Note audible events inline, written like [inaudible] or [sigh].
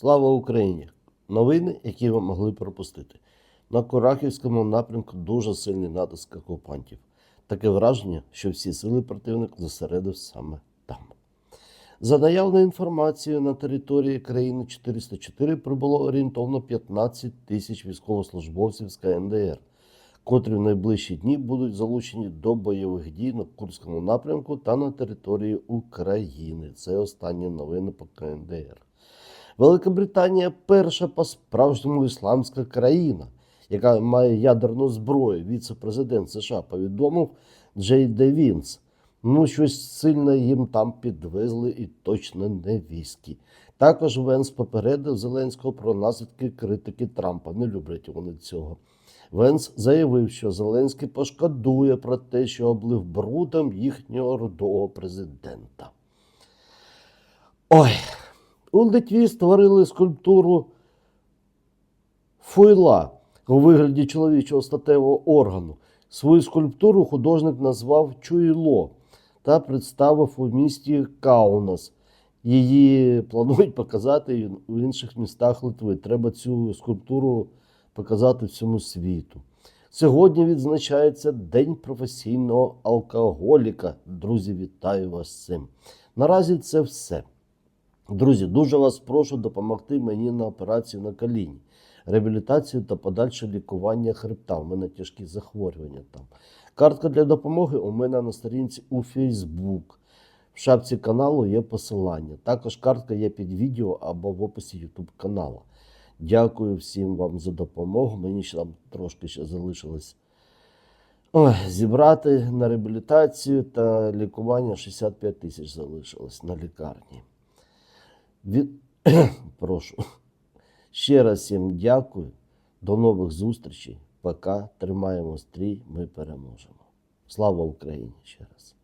Слава Україні! Новини, які ви могли пропустити. На Курахівському напрямку дуже сильний натиск окупантів. Таке враження, що всі сили противник зосередив саме там. За наявною інформацією, на території країни 404 прибуло орієнтовно 15 тисяч військовослужбовців з КНДР, котрі в найближчі дні будуть залучені до бойових дій на Курському напрямку та на території України. Це останні новини по КНДР. Великобританія перша по справжньому ісламська країна, яка має ядерну зброю. Віце-президент США повідомив Джей Де Вінс. Ну, щось сильно їм там підвезли і точно не віскі. Також Венс попередив Зеленського про наслідки критики Трампа. Не люблять вони цього. Венс заявив, що Зеленський пошкодує про те, що облив брудом їхнього родового президента. Ой, у Литві створили скульптуру фойла у вигляді чоловічого статевого органу. Свою скульптуру художник назвав Чуйло та представив у місті Каунас. Її планують показати в інших містах Литви. Треба цю скульптуру показати всьому світу. Сьогодні відзначається День професійного алкоголіка. Друзі, вітаю вас з цим. Наразі це все. Друзі, дуже вас прошу допомогти мені на операцію на коліні, реабілітацію та подальше лікування хребта. У мене тяжкі захворювання там. Картка для допомоги у мене на сторінці у Facebook. В шапці каналу є посилання. Також картка є під відео або в описі YouTube каналу. Дякую всім вам за допомогу. Мені ще там трошки ще залишилось ой, зібрати на реабілітацію та лікування 65 тисяч залишилось на лікарні. Від... [clears throat] Прошу. Ще раз всім дякую. До нових зустрічей. Пока. Тримаємо стрій, ми переможемо. Слава Україні ще раз.